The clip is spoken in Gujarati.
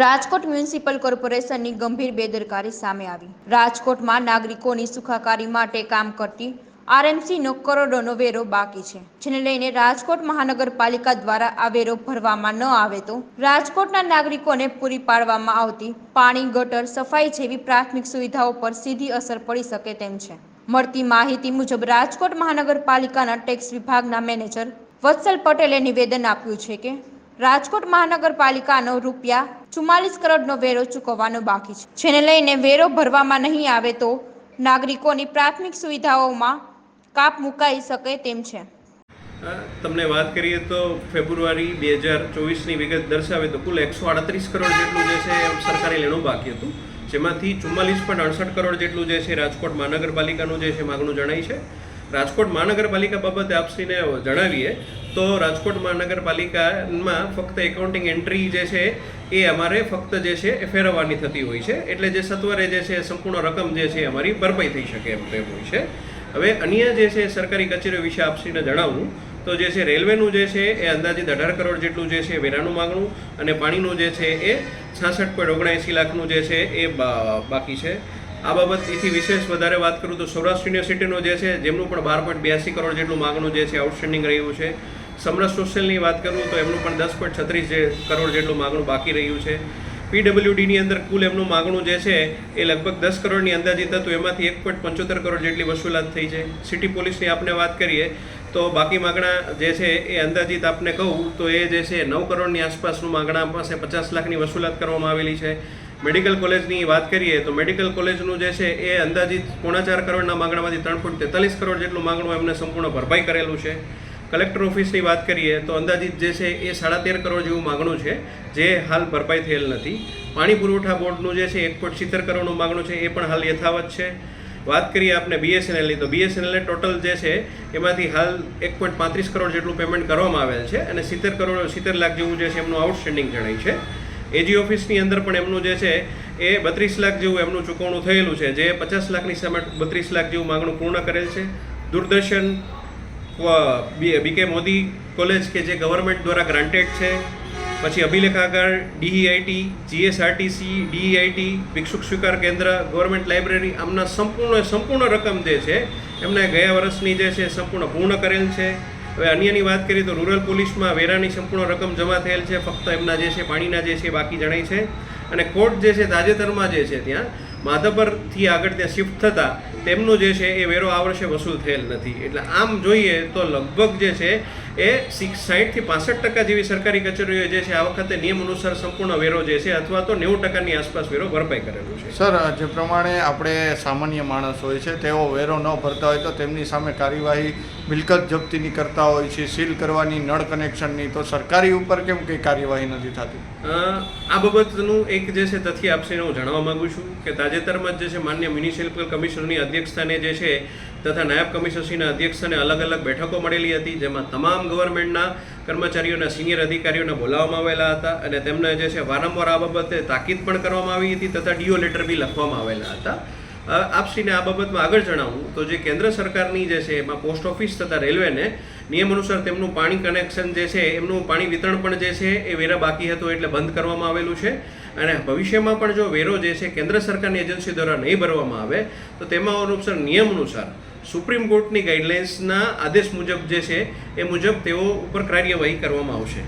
રાજકોટ મ્યુનિસિપલ કોર્પોરેશનની ગંભીર બેદરકારી સામે આવી. રાજકોટમાં નાગરિકોની સુખાકારી માટે કામ કરતી આરએમસીનો કરોડોનો વેરો બાકી છે. જેને લઈને રાજકોટ મહાનગરપાલિકા દ્વારા આ વેરો ભરવામાં ન આવે તો રાજકોટના નાગરિકોને પૂરી પાડવામાં આવતી પાણી, ગટર, સફાઈ જેવી પ્રાથમિક સુવિધાઓ પર સીધી અસર પડી શકે તેમ છે. મળતી માહિતી મુજબ રાજકોટ મહાનગરપાલિકાના ટેક્સ વિભાગના મેનેજર વત્સલ પટેલે નિવેદન આપ્યું છે કે રાજકોટ મહાનગરપાલિકાનો રૂપિયા ચુમ્માલીસ કરોડનો વેરો ચૂકવવાનો બાકી છે. જેને લઈને વેરો ભરવામાં નહીં આવે તો નાગરિકોની પ્રાથમિક સુવિધાઓમાં કાપ મુકાઈ શકે તેમ છે. તમને વાત કરીએ તો ફેબ્રુઆરી બે હજાર ચોવીસની વિગત દર્શાવે તો કુલ એકસો આડત્રીસ કરોડ જેટલું જે છે સરકારી લેણું બાકી હતું. જેમાંથી ચુમ્માલીસ પોઈન્ટ અડસઠ કરોડ જેટલું જે છે રાજકોટ મહાનગરપાલિકાનું જે છે માગણું જણાય છે. રાજકોટ મહાનગરપાલિકા બાબતે આપશ્રીને જણાવીએ તો રાજકોટ મહાનગરપાલિકામાં ફક્ત એકાઉન્ટિંગ એન્ટ્રી જે છે એ અમારે ફક્ત જે છે એ ફેરવવાની થતી હોય છે એટલે જે સત્વરે જે છે સંપૂર્ણ રકમ જે છે અમારી ભરપાઈ થઈ શકે એમ તેમ હોય છે હવે અન્ય જે છે સરકારી કચેરીઓ વિશે આપશ્રીને જણાવું તો જે છે રેલવેનું જે છે એ અંદાજિત અઢાર કરોડ જેટલું જે છે વેરાનું માગણું અને પાણીનું જે છે એ છાસઠ પોઈન્ટ ઓગણએંસી લાખનું જે છે એ બાકી છે આ બાબત એથી વિશેષ વધારે વાત કરું તો સૌરાષ્ટ્ર યુનિવર્સિટીનું જે છે જેમનું પણ બાર પોઈન્ટ બ્યાસી કરોડ જેટલું માગણું જે છે આઉટસ્ટેન્ડિંગ રહ્યું છે સમરસ સોશિયલની વાત કરું તો એમનું પણ દસ પોઈન્ટ છત્રીસ જે કરોડ જેટલું માગણું બાકી રહ્યું છે. પીડબ્લ્યુડીની અંદર કુલ એમનું માગણું જે છે એ લગભગ દસ કરોડની અંદાજિત હતું. એમાંથી એક પોઈન્ટ પંચોતેર કરોડ જેટલી વસૂલાત થઈ છે. સિટી પોલીસની આપણે વાત કરીએ તો બાકી માગણા જે છે એ અંદાજિત આપને કહું તો એ જે છે નવ કરોડની આસપાસનું માગણા પાસે પચાસ લાખની વસૂલાત કરવામાં આવેલી છે. મેડિકલ કોલેજની વાત કરીએ તો મેડિકલ કોલેજનું જે છે એ અંદાજિત પોણા ચાર કરોડના માગણામાંથી ત્રણ પોઈન્ટ તેતાલીસ કરોડ જેટલું માગણું એમને સંપૂર્ણ ભરપાઈ કરેલું છે. કલેક્ટર ઓફિસની વાત કરીએ તો અંદાજિત જે છે એ સાડા તેર કરોડ જેવું માગણું છે, જે હાલ ભરપાઈ થયેલ નથી. પાણી પુરવઠા બોર્ડનું જે છે એક પોઈન્ટ સિત્તેર કરોડનું માગણું છે, એ પણ હાલ યથાવત છે. વાત કરીએ આપણે બીએસએનએલની તો બીએસએનએલને ટોટલ જે છે એમાંથી હાલ એક પોઈન્ટ પાંત્રીસ કરોડ જેટલું પેમેન્ટ કરવામાં આવેલ છે અને સિત્તેર કરોડ, સિત્તેર લાખ જેવું જે છે એમનું આઉટસ્ટેન્ડિંગ જણાય છે. એજી ઓફિસની અંદર પણ એમનું જે છે એ બત્રીસ લાખ જેવું એમનું ચૂકવણું થયેલું છે, જે પચાસ લાખની સામે બત્રીસ લાખ જેવું માગણું પૂર્ણ કરેલ છે. દૂરદર્શન બીકે મોદી કોલેજ કે જે ગવર્મેન્ટ દ્વારા ગ્રાન્ટેડ છે. પછી અભિલેખાગર ડીઈઆઈટી જીએસઆરટીસી ડીઈઆઈટી ભિક્ષુક સ્વીકાર કેન્દ્ર ગવર્મેન્ટ લાઇબ્રેરી આમના સંપૂર્ણ સંપૂર્ણ રકમ જે છે, એમને ગયા વર્ષની જે છે, સંપૂર્ણ પૂર્ણ કરેલ છે. હવે અન્યની વાત કરીએ તો રૂરલ પોલીસમાં વેરાની સંપૂર્ણ રકમ જમા થયેલ છે, ફક્ત એમના જે છે, પાણીના જે છે બાકી જણાય છે. અને કોર્ટ જે છે, તાજેતરમાં જે છે ત્યાં, માધવપરથી આગળ ત્યાં શિફ્ટ થતાં તેમનું જે છે એ વેરો આ વર્ષે વસૂલ થયેલ નથી. એટલે આમ જોઈએ તો લગભગ જે છે એ સાહીઠથી પાસઠ ટકા જેવી સરકારી કચેરીઓ જે છે આ વખતે નિયમ અનુસાર સંપૂર્ણ વેરો જે છે અથવા તો નેવું ટકાની આસપાસ વેરો ભરપાઈ કરેલો છે. સર જે પ્રમાણે આપણે સામાન્ય માણસ હોય છે તેઓ વેરો ન ભરતા હોય તો તેમની સામે કાર્યવાહી મિલકત જપ્તીની કરતા હોય છે સીલ કરવાની નળ કનેક્શનની તો સરકારી ઉપર કેમ કંઈ કાર્યવાહી નથી થતી? આ બાબતનું એક જે છે તથ્ય આપશે હું જાણવા માંગુ છું કે તાજેતરમાં જ જે છે માન્ય મ્યુનિસિપલ કમિશનરની અધ્યક્ષસ્થાને જે છે તથા નાયબ કમિશનશ્રીના અધ્યક્ષસ્થાને અલગ અલગ બેઠકો મળેલી હતી, જેમાં તમામ ગવર્મેન્ટના કર્મચારીઓના સિનિયર અધિકારીઓને બોલાવવામાં આવેલા હતા અને તેમને જે છે વારંવાર આ બાબતે તાકીદ પણ કરવામાં આવી હતી તથા ડીઓ લેટર બી લખવામાં આવેલા હતા. આપશ્રીને આ બાબતમાં આગળ જણાવું તો જે કેન્દ્ર સરકારની જે છે એમાં પોસ્ટ ઓફિસ તથા રેલવેને નિયમ અનુસાર તેમનું પાણી કનેક્શન જે છે એમનું પાણી વિતરણ પણ જે છે એ વેરા બાકી હતો એટલે બંધ કરવામાં આવેલું છે. અને ભવિષ્યમાં પણ જો વેરો જે છે કેન્દ્ર સરકારની એજન્સી દ્વારા નહીં ભરવામાં આવે, તો તેમાં અનુસાર નિયમ અનુસાર સુપ્રીમ કોર્ટની ગાઈડલાઇન્સના આદેશ મુજબ જે છે એ મુજબ તેઓ ઉપર કાર્યવાહી કરવામાં આવશે.